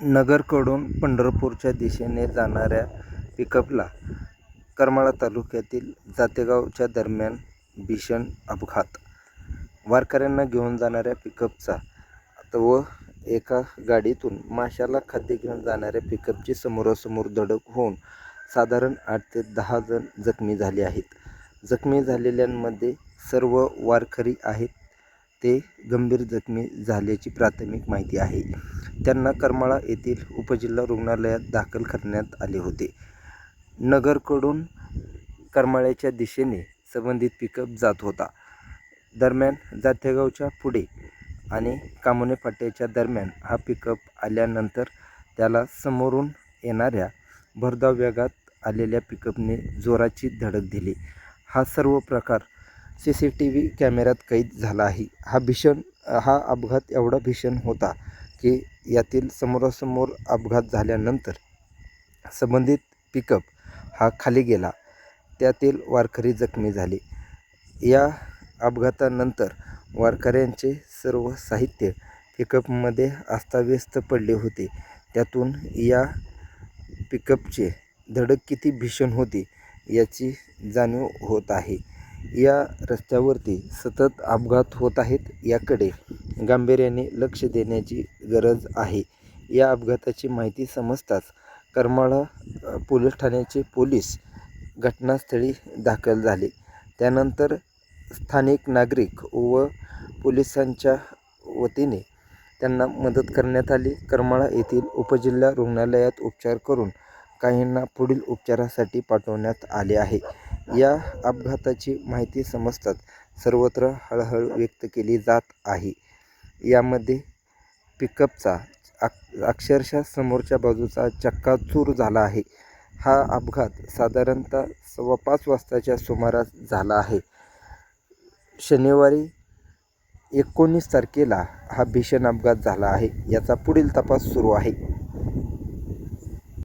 नगरकडून पंढरपूरच्या दिशेने जाणाऱ्या पिकअपला करमाळा तालुक्यातील जातेगावच्या दरम्यान भीषण अपघात. वारकऱ्यांना घेऊन जाणाऱ्या पिकअपचा व एका गाडीतून माशाला खाद्य घेऊन जाणाऱ्या पिकअपची समोरासमोर धडक होऊन साधारण आठ ते दहा जण जखमी झाले आहेत. जखमी झालेल्यांमध्ये सर्व वारकरी आहेत. ते गंभीर जखमी झाल्याची प्राथमिक माहिती आहे. त्यांना करमाळा येथील उपजिल्हा रुग्णालयात दाखल करण्यात आले होते. नगरकडून करमाळ्याच्या दिशेने संबंधित पिकअप जात होता. दरम्यान जातेगावच्या पुढे आणि कामोने फाट्याच्या दरम्यान हा पिकअप आल्यानंतर त्याला समोरून येणाऱ्या भरधाव वेगात आलेल्या पिकअपने जोराची धडक दिली. हा सर्व प्रकार सी सी टी व्ही कॅमेऱ्यात कैद झाला आहे. हा भीषण हा अपघात एवढा भीषण होता की यातील समोरासमोर अपघात झाल्यानंतर संबंधित पिकअप हा खाली गेला. त्यातील वारकरी जखमी झाले. या अपघातानंतर वारकऱ्यांचे सर्व साहित्य पिकअपमध्ये अस्ताव्यस्त पडले होते. त्यातून या पिकअपचे धडक किती भीषण होती याची जाणीव होत आहे. या रस्त्यावरती सतत अपघात होत आहेत याकडे गांभीर्याने लक्ष देण्याची गरज आहे. या अपघाताची माहिती समजताच करमाळा पोलीस ठाण्याचे पोलीस घटनास्थळी दाखल झाले. त्यानंतर स्थानिक नागरिक व पोलिसांच्या वतीने त्यांना मदत करण्यात आली. करमाळा येथील उपजिल्हा रुग्णालयात उपचार करून काहींना पुढील उपचारासाठी पाठवण्यात आले आहे. या अपघाताची माहिती समजताच सर्वत्र हळहळ व्यक्त केली जात आहे. यामध्ये पिकअपचा अक अक्षरशः समोरच्या बाजूचा चक्काचूर झाला आहे. हा अपघात साधारणतः सव्वा पाच वाजताच्या सुमारास झाला आहे. शनिवारी एकोणीस तारखेला हा भीषण अपघात झाला आहे. याचा पुढील तपास सुरू आहे.